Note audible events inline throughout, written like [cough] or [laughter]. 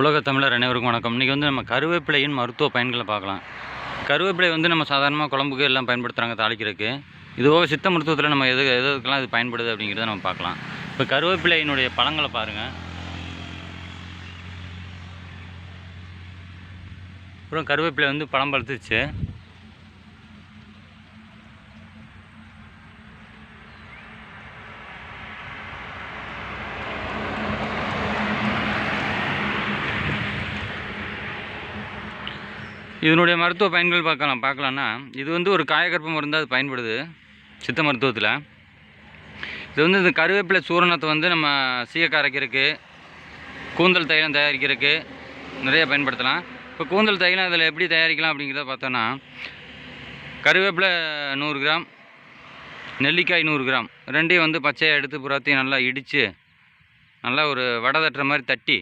உலக தமிழர் அனைவருக்கும் வணக்கம். இன்றைக்கி வந்து நம்ம கருவேப்பிலையின் மருத்துவ பயன்களை பார்க்கலாம். கருவேப்பிலை வந்து நம்ம சாதாரணமாக குழம்புக்கு எல்லாம் பயன்படுத்துகிறாங்க தாளிக்கிறதுக்கு. இதுவோ சித்த மருத்துவத்தில் நம்ம எது எது எதுக்கெல்லாம் இது பயன்படுது அப்படிங்கிறத நம்ம பார்க்கலாம். இப்போ கருவேப்பிலையினுடைய பழங்களை பாருங்கள் அப்புறம் கருவேப்பிலை வந்து பழம் பழுத்துச்சு இதனுடைய மருத்துவ பயன்கள் பார்க்கலாம் பார்க்கலான்னா இது வந்து ஒரு காயகற்ப மருந்து அது பயன்படுது சித்த மருத்துவத்தில். இது வந்து இந்த கருவேப்பிலை சூரணத்தை வந்து நம்ம சீயக்காய் அரைக்கிறதுக்கு கூந்தல் தைலம் தயாரிக்கிறதுக்கு நிறைய பயன்படுத்தலாம். இப்போ கூந்தல் தைலம் அதில் எப்படி தயாரிக்கலாம் அப்படிங்கிறத பார்த்தோன்னா கருவேப்பிலை நூறு கிராம் நெல்லிக்காய் நூறு கிராம் ரெண்டையும் வந்து பச்சையாக எடுத்து புறாத்தையும் நல்லா இடித்து நல்லா ஒரு வடை தட்டுற மாதிரி தட்டி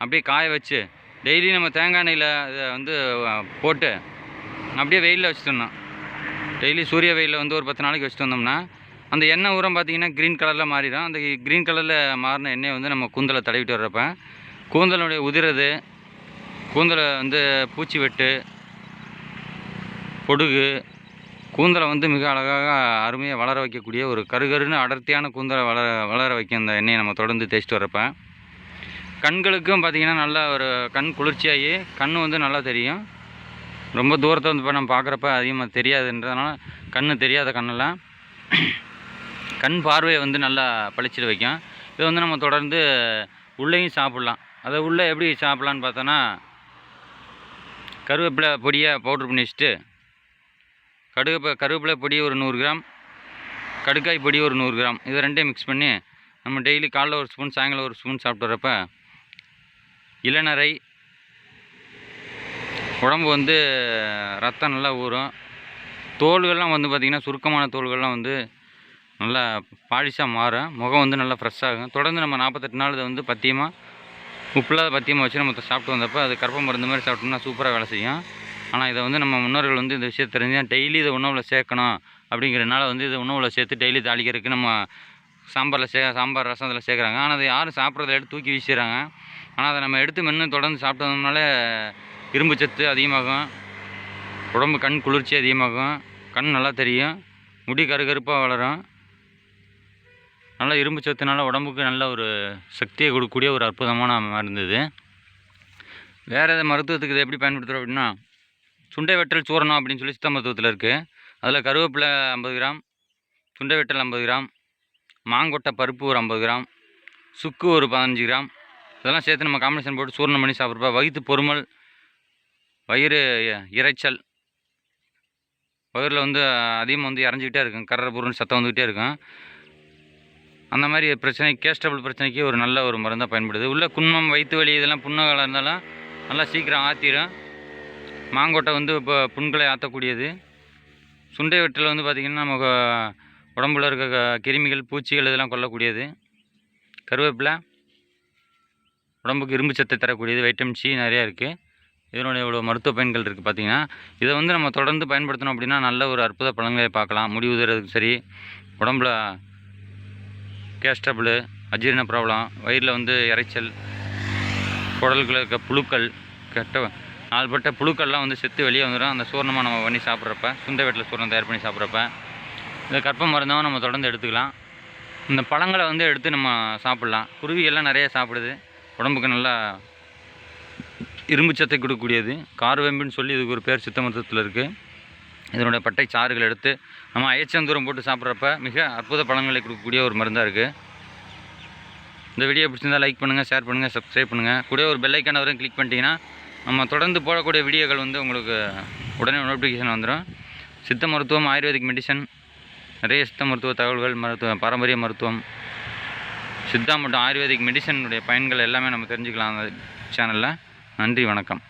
அப்படியே காய வச்சு டெய்லி நம்ம தேங்காய் எண்ணெயில் இதை வந்து போட்டு அப்படியே வெயிலில் வச்சுட்டோம்னா டெய்லி சூரிய வெயிலில் வந்து ஒரு பத்து நாளைக்கு வச்சுட்டு வந்தோம்னா அந்த எண்ணெய் உரம் பார்த்திங்கன்னா க்ரீன் கலரில் மாறிடும். அந்த க்ரீன் கலரில் மாறின எண்ணெயை வந்து நம்ம கூந்தலை தடவிட்டு வர்றப்ப கூந்தலுடைய உதிரது கூந்தலை வந்து பூச்சி வெட்டு பொடுகு கூந்தலை வந்து மிக அழகாக அருமையாக வளர வைக்கக்கூடிய ஒரு கருகருன்னு அடர்த்தியான கூந்தலை வளர வளர வைக்கும் அந்த எண்ணெயை நம்ம தொடர்ந்து தேய்ச்சிட்டு வரப்போ கண்களுக்கும் பார்த்திங்கன்னா நல்லா ஒரு கண் குளிர்ச்சியாகி கண் வந்து நல்லா தெரியும். ரொம்ப தூரத்தை வந்து இப்போ நம்ம பார்க்குறப்ப அதிகமாக தெரியாதுன்றதுனால கண் தெரியாத கண்ணெல்லாம் [clears throat] கண் பார்வையை வந்து நல்லா பழிச்சிட்டு வைக்கும். இதை வந்து நம்ம தொடர்ந்து உள்ளேயும் சாப்பிட்லாம். அதை உள்ளே எப்படி சாப்பிட்லான்னு பார்த்தோன்னா கருவேப்பிலை பொடியை பவுட்ரு பண்ணி வச்சுட்டு கடுகு கருவேப்பிலை பொடி ஒரு நூறு கிராம் கடுக்காய் பொடி ஒரு நூறு கிராம் இதை ரெண்டையும் மிக்ஸ் பண்ணி நம்ம டெய்லி காலைல ஒரு ஸ்பூன் சாயங்காலம் ஒரு ஸ்பூன் சாப்பிட்டு வரப்ப இளநரை. உடம்பு வந்து ரத்தம் நல்லா ஊறும். தோல்கள்லாம் வந்து பார்த்திங்கன்னா சுருக்கமான தோல்கள்லாம் வந்து நல்லா பாலிஷாக மாறும். முகம் வந்து நல்லா ஃப்ரெஷ்ஷாகும் தொடர்ந்து நம்ம நாற்பத்தெட்டு நாள் இதை வந்து பத்தியமாக உப்பில்லாத பத்தியமாக வச்சு நம்ம சாப்பிட்டு வந்தப்போ அது கற்ப மருந்து மாதிரி சாப்பிட்டோம்னா சூப்பராக வேலை செய்யும். ஆனால் இதை வந்து நம்ம முன்னோர்கள் வந்து இந்த விஷயத்தை தெரிஞ்சு டெய்லி இதை உணவில் சேர்க்கணும் அப்படிங்கிறனால வந்து இதை உணவில் சேர்த்து டெய்லி தாளிக்கிறதுக்கு நம்ம சாம்பாரில் சே சாம்பார் ரசம் அதில் சேர்க்குறாங்க. ஆனால் அதை யாரும் சாப்பிட்றத எடுத்து தூக்கி வீசிடுறாங்க. ஆனால் அதை நம்ம எடுத்து மென்று தொடர்ந்து சாப்பிட்டதுனால இரும்பு சத்து அதிகமாகும். உடம்பு கண் குளிர்ச்சி அதிகமாகும். கண் நல்லா தெரியும். முடி கருகருப்பாக வளரும். நல்லா இரும்பு சத்துனால உடம்புக்கு நல்ல ஒரு சக்தியை கொடுக்கக்கூடிய ஒரு அற்புதமான மருந்து இது. வேறு எதாவது மருத்துவத்துக்கு இதை எப்படி பயன்படுத்துகிறோம் அப்படின்னா சுண்டை வெட்டல் சூரணம் அப்படின்னு சொல்லி சித்த மருத்துவத்தில் இருக்குது அதில் கருவேப்பிலை ஐம்பது கிராம் சுண்டை வெட்டல் ஐம்பது கிராம் மாங்கொட்டை பருப்பு ஒரு ஐம்பது கிராம் சுக்கு ஒரு பதினஞ்சு கிராம். இதெல்லாம் சேர்த்து நம்ம காம்பினேஷன் போட்டு சூர்ணம் பண்ணி சாப்பிட்றப்ப வயிற்று பொறுமல் வயிறு இறைச்சல் இரைச்சல் வயிறில் வந்து அதிகமாக வந்து இறஞ்சிக்கிட்டே இருக்கும் கரரை பொருள் சத்தம் வந்துக்கிட்டே இருக்கும். அந்த மாதிரி பிரச்சனை கேஸ்டபிள் பிரச்சனைக்கு ஒரு நல்ல ஒரு மருந்தாக பயன்படுது. உள்ளே குன்மம் வயிற்று வலி இதெல்லாம் புண்ணகலாக இருந்தாலும் நல்லா சீக்கிரம் ஆற்றிடும் மாங்கொட்டை வந்து இப்போ புண்களை ஆற்றக்கூடியது சுண்டை வெட்டில் வந்து பார்த்திங்கன்னா நமக்கு உடம்புல இருக்க கிருமிகள் பூச்சிகள் இதெல்லாம் கொல்லக்கூடியது. கருவேப்பிலை உடம்புக்கு இரும்பு சத்தை தரக்கூடியது வைட்டமின் சி நிறையா இருக்குது இதனுடைய இவ்வளோ மருத்துவ பயன்கள் இருக்குது பார்த்திங்கன்னா இதை வந்து நம்ம தொடர்ந்து பயன்படுத்தணும் அப்படின்னா நல்ல ஒரு அற்புத பலன்களை பார்க்கலாம். முடி உதறதுக்கு சரி உடம்புல கேஸ்டபிள் அஜீரண ப்ராப்ளம் வயிறில் வந்து இறைச்சல் குடல்களில் இருக்க புழுக்கள் கெட்ட நாள்பட்ட புழுக்கள்லாம் வந்து செத்து வெளியே வந்துடும் அந்த சூர்ணமாக நம்ம பண்ணி சாப்பிட்றப்ப சுண்டை வீட்டில் சூர்ணம் தயார் பண்ணி சாப்பிட்றப்ப இந்த கற்ப மருந்தாகவும் நம்ம தொடர்ந்து எடுத்துக்கலாம். இந்த பழங்களை வந்து எடுத்து நம்ம சாப்பிட்லாம். குருவியெல்லாம் நிறைய சாப்பிடுது. உடம்புக்கு நல்லா இரும்பு சத்தை கொடுக்கக்கூடியது. கார்வெம்புன்னு சொல்லி இதுக்கு ஒரு பேர் சித்த மருத்துவத்தில் இருக்குது இதனுடைய பட்டை சாறுகள் எடுத்து நம்ம அயச்சந்தூரம் போட்டு சாப்பிட்றப்ப மிக அற்புத பழங்களை கொடுக்கக்கூடிய ஒரு மருந்தாக இருக்குது இந்த வீடியோ பிடிச்சிருந்தால் லைக் பண்ணுங்கள் ஷேர் பண்ணுங்கள் சப்ஸ்கிரைப் பண்ணுங்கள் கூட ஒரு பெல்லைக்கான வரையும் கிளிக் பண்ணிட்டீங்கன்னா நம்ம தொடர்ந்து போடக்கூடிய வீடியோக்கள் வந்து உங்களுக்கு உடனே நோட்டிஃபிகேஷன் வந்துடும் சித்த மருத்துவம் ஆயுர்வேதிக் மெடிசன் நிறைய சித்த மருத்துவ தகவல்கள் மருத்துவ பாரம்பரிய மருத்துவம் சித்தா மற்றும் ஆயுர்வேதிக் மெடிசனுடைய பயன்கள் எல்லாமே நம்ம தெரிஞ்சுக்கலாம் அந்த சேனலில் நன்றி வணக்கம்.